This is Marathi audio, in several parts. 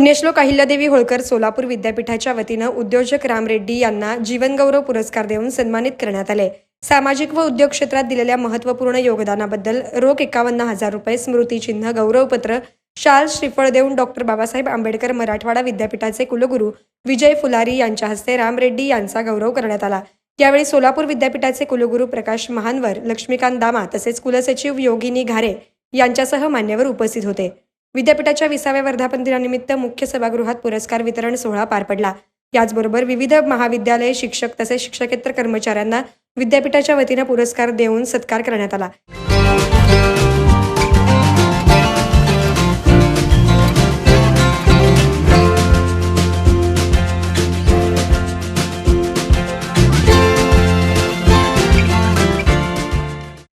पुण्यश्लोक अहिल्यादेवी होळकर सोलापूर विद्यापीठाच्या वतीनं उद्योजक राम रेड्डी यांना जीवनगौरव पुरस्कार देऊन सन्मानित करण्यात आले. सामाजिक व उद्योग क्षेत्रात दिलेल्या महत्त्वपूर्ण योगदानाबद्दल रोख एकावन्न हजार रुपये स्मृतिचिन्ह गौरवपत्र शाल श्रीफळ देऊन डॉक्टर बाबासाहेब आंबेडकर मराठवाडा विद्यापीठाचे कुलगुरू विजय फुलारी यांच्या हस्ते राम रेड्डी यांचा गौरव करण्यात आला. यावेळी सोलापूर विद्यापीठाचे कुलगुरू प्रकाश महानवर लक्ष्मीकांत दामा तसेच कुलसचिव योगिनी घारे यांच्यासह मान्यवर उपस्थित होते. विद्यापीठाच्या विसाव्या वर्धापन दिनानिमित्त मुख्य सभागृहात पुरस्कार वितरण सोहळा पार पडला. याचबरोबर विविध महाविद्यालय शिक्षक तसेच शिक्षकेतर कर्मचाऱ्यांना विद्यापीठाच्या वतीनं पुरस्कार देऊन सत्कार करण्यात आला.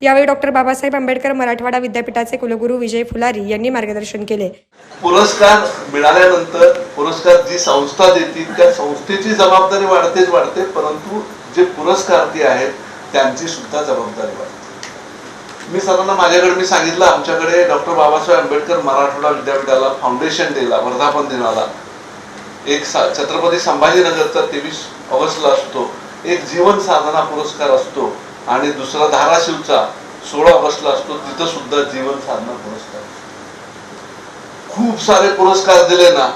यावेळी डॉक्टर बाबासाहेब आंबेडकर मराठवाडा विद्यापीठाचे कुलगुरू विजय फुलारी यांनी मार्गदर्शन केले. पुरस्कार मिळाल्यानंतर पुरस्कार जी संस्था देतील त्या संस्थेची जबाबदारी वाढतेच वाढते परंतु जे पुरस्कार्थी आहेत त्यांची सुद्धा जबाबदारी वाढते. मी सर्वांना माझ्याकडे मी सांगितलं आमच्याकडे डॉक्टर बाबासाहेब आंबेडकर मराठवाडा विद्यापीठाला फाउंडेशन डेला वर्धापन दिनाला. एक सा छत्रपती संभाजीनगरचा तेवीस ऑगस्टला असतो. एक जीवन साधना पुरस्कार असतो. आणि दुसरा धाराशिवचा सोळा ऑगस्टला असतो तिथं सुद्धा जीवन साधना पुरस्कार. खूप सारे पुरस्कार दिले ना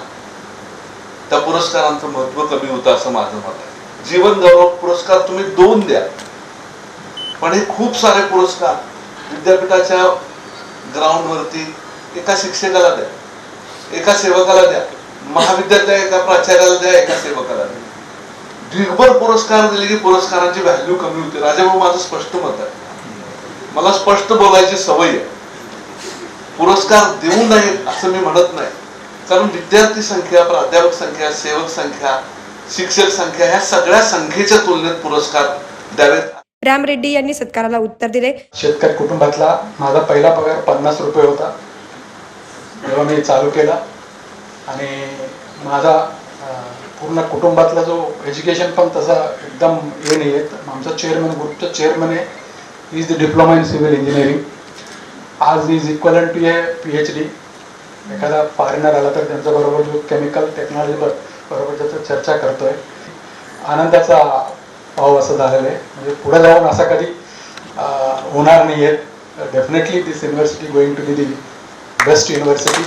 त्या पुरस्कारांचं महत्त्व कमी होतं असं माझं मत आहे. जीवन गौरव पुरस्कार तुम्ही दोन द्या. पण हे खूप सारे पुरस्कार विद्यापीठाच्या ग्राउंडवरती एका शिक्षकाला द्या एका सेवकाला द्या महाविद्यालय एका प्राचार्याला द्या एका सेवकाला द्या. ढिगभर पुरस्कार दिले की पुरस्कारांची व्हॅल्यू कमी होते. राजाभाऊ माझं स्पष्ट मत आहे. मला स्पष्ट बोलायची सवय आहे. पुरस्कार देऊ नये असं मी म्हणत नाही. कारण विद्यार्थी संख्या प्राध्यापक संख्या सेवक संख्या शिक्षक संख्या ह्या सगळ्या संख्येच्या तुलनेत पुरस्कार द्यावेत. राम रेड्डी यांनी सत्काराला उत्तर दिले. शेतकरी कुटुंबातला माझा पहिला पगार पन्नास रुपये होता. तेव्हा मी चालू केला. आणि माझा पूर्ण कुटुंबातला जो एज्युकेशन पण तसा एकदम हे नाही आहे आमचा चेअरमन ग्रुपचा चेअरमन आहे. Is the diploma in civil engineering आज is equal to a P H D एखादा फॉरेनर आला तर त्यांच्याबरोबर जो केमिकल टेक्नॉलॉजी बरोबर त्याचा चर्चा करतोय. आनंदाचा भाव असं झालेला आहे. म्हणजे पुढे जाऊन असा कधी होणार नाही आहे definitely this university going to be the best university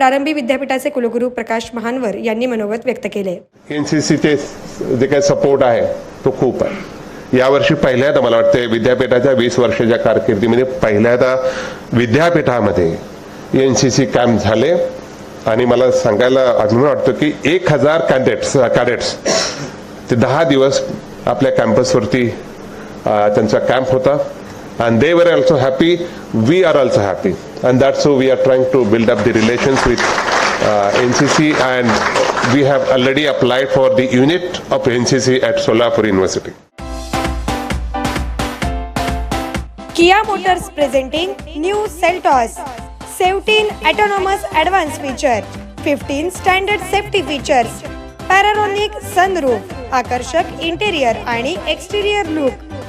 प्रारंभी विद्यापीठाचे कुलगुरू प्रकाश महानवर यांनी मनोगत व्यक्त केले. एन सी सीचे जे काही सपोर्ट आहे तो खूप आहे. यावर्षी पहिल्यांदा मला वाटते विद्यापीठाच्या वीस वर्षाच्या कारकिर्दीमध्ये पहिल्यांदा विद्यापीठामध्ये एन सी सी कॅम्प झाले. आणि मला सांगायला अभिमान वाटतो की एक हजार कॅडेट्स कॅडेट्स ते दहा दिवस आपल्या कॅम्पसवरती त्यांचा कॅम्प होता. and they were also happy we are also happy and that's how we are trying to build up the relations with uh, ncc and we have already applied for the unit of ncc at solapur university Kia Motors presenting new Seltos. 17 autonomous advanced feature, 15 standard safety features, panoramic sunroof आकर्षक इंटेरियर आणि एक्सटिरियर लुक